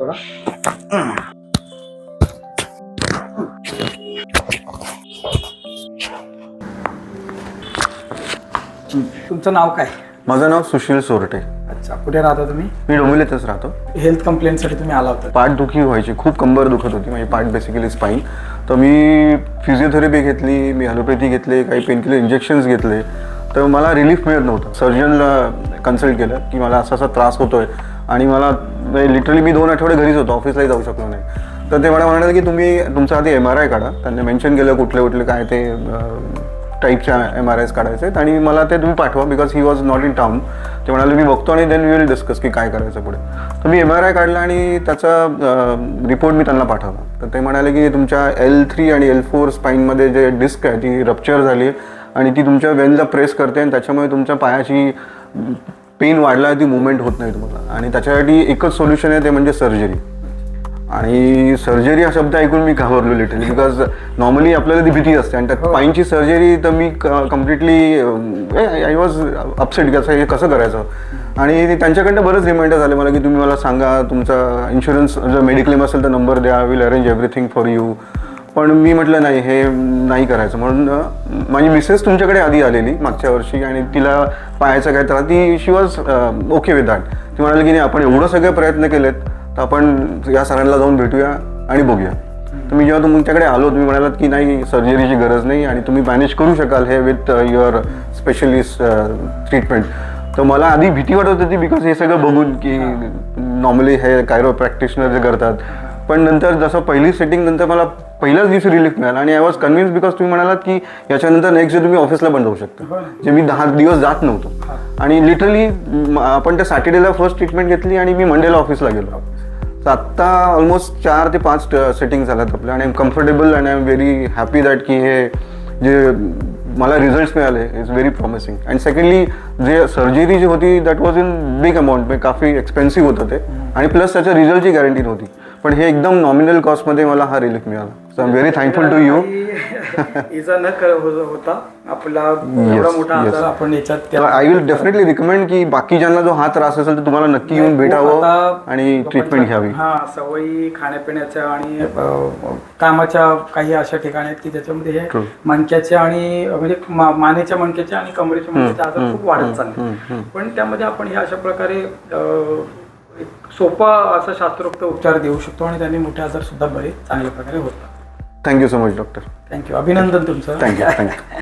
थोडा तुमचं नाव काय? माझं नाव सुशील सोरटे. अच्छा कुठे राहता तुम्ही? मी डोंबिवलीतच राहतो. हेल्थ कंप्लेंटसाठी तुम्ही आला होता. पाठदुखी व्हायची खूप कंबर दुखत होती. माझी पाठ बेसिकली स्पाईन तर मी फिजिओथेरपी घेतली मी ॲलोपॅथी घेतले काही पेनकिलर इंजेक्शन्स घेतले. तर मला रिलीफ मिळत नव्हतं. सर्जनला कन्सल्ट केलं की मला असा असा त्रास होतोय. आणि मला म्हणजे लिटरली मी दोन आठवडे घरीच होतो ऑफिसलाही जाऊ शकलो नाही. तर ते मला म्हणाले की तुम्ही तुमचा आधी एम आर आय काढा. त्यांनी मेन्शन केलं कुठले कुठले काय ते टाईपच्या एम आर आयज काढायचे आहेत आणि मला ते तुम्ही पाठवा because he was not in town ते म्हणाले मी बघतो आणि देन वी विल डिस्कस की काय करायचं पुढे. तर मी एम आर आय काढला आणि त्याचा रिपोर्ट मी त्यांना पाठवला. तर ते म्हणाले की तुमच्या एल थ्री आणि एल फोर स्पाईनमध्ये जे डिस्क आहे ती रप्चर झाली आहे आणि ती तुमच्या वेनला प्रेस करते आणि त्याच्यामुळे तुमच्या पायाची पेन वाढला ती मुवमेंट होत नाही तुम्हाला. आणि त्याच्यासाठी एकच सोल्युशन आहे ते म्हणजे सर्जरी आणि सर्जरी हा शब्द ऐकून मी घाबरलो लिटरली बिकॉज नॉर्मली आपल्याला ती भीती असते. आणि त्यात पाईनची सर्जरी तर मी कम्प्लिटली आय वॉज अपसेट कसं हे कसं करायचं? आणि त्यांच्याकडनं बरेच रिमाइंडर झाले मला की तुम्ही मला सांगा तुमचा इन्शुरन्स जर मेडिक्लेम असेल तर नंबर द्या will arrange everything for you पण मी म्हटलं नाही हे नाही करायचं. म्हणून माझी मिसेस तुमच्याकडे आधी आलेली मागच्या वर्षी आणि तिला पायाचा काय त्रास ती she was okay with that ती म्हणाली की नाही आपण एवढं सगळे प्रयत्न केलेत तर आपण या सरांना जाऊन भेटूया आणि बघूया. तर मी जेव्हा तुमच्याकडे आलो तुम्ही म्हणालात की नाही सर्जरीची गरज नाही आणि तुम्ही मॅनेज करू शकाल हे विथ युअर स्पेशलिस्ट ट्रीटमेंट तर मला आधी भीती वाटत होती बिकॉज हे सगळं बघून की नॉर्मली हे कायरो प्रॅक्टिशनर जे करतात पण नंतर जसं पहिली सेटिंग नंतर मला पहिल्याच दिवशी रिलीफ मिळाला आणि आय वॉज कन्व्हिन्स बिकॉज तुम्ही म्हणालात की याच्यानंतर नेक्स्ट डे तुम्ही ऑफिसला पण जाऊ शकता. जे मी दहा दिवस जात नव्हतो. आणि लिटरली आपण त्या सॅटर्डेला फर्स्ट ट्रीटमेंट घेतली आणि मी मंडेला ऑफिसला गेलो. तर आत्ता ऑलमोस्ट चार ते पाच सेटिंग झाल्यात आपल्या आणि I am comfortable and I am very happy that की हे जे मला रिझल्ट्स मिळाले is very promising and secondly जे सर्जरी जी होती that was in big amount म्हणजे काफी एक्सपेन्सिव्ह होतं ते. आणि प्लस त्याच्या रिझल्टची गॅरंटी नव्हती. पण हे एकदम नॉमिनल कॉस्टमध्ये मला हा रिलीफ मिळाला. So I am very thankful to you इजा न कर हो- होता. आपला एवढा मोठा. आजार आपण याच्यात आय विल डेफिनेटली रिकमेंड की बाकी ज्यांना जो हा त्रास असेल तर तुम्हाला नक्की येऊन भेटावं आणि ट्रीटमेंट घ्यावी. हा सवयी खाण्यापिण्याच्या आणि कामाच्या काही अशा ठिकाणी आहेत की ज्याच्यामध्ये हे. मणक्याच्या आणि म्हणजे मानेच्या मणक्याच्या आणि कमरेच्या मणक्याचे आजार खूप वाढत चालले. पण त्यामध्ये आपण हे अशा प्रकारे एक सोपा असा शास्त्रोक्त उपचार देऊ शकतो आणि त्यांनी मोठे आजार सुद्धा बरे चांगल्या प्रकारे होतात. Thank you so much doctor thank you अभिनंदन तुमचं. Thank you thank you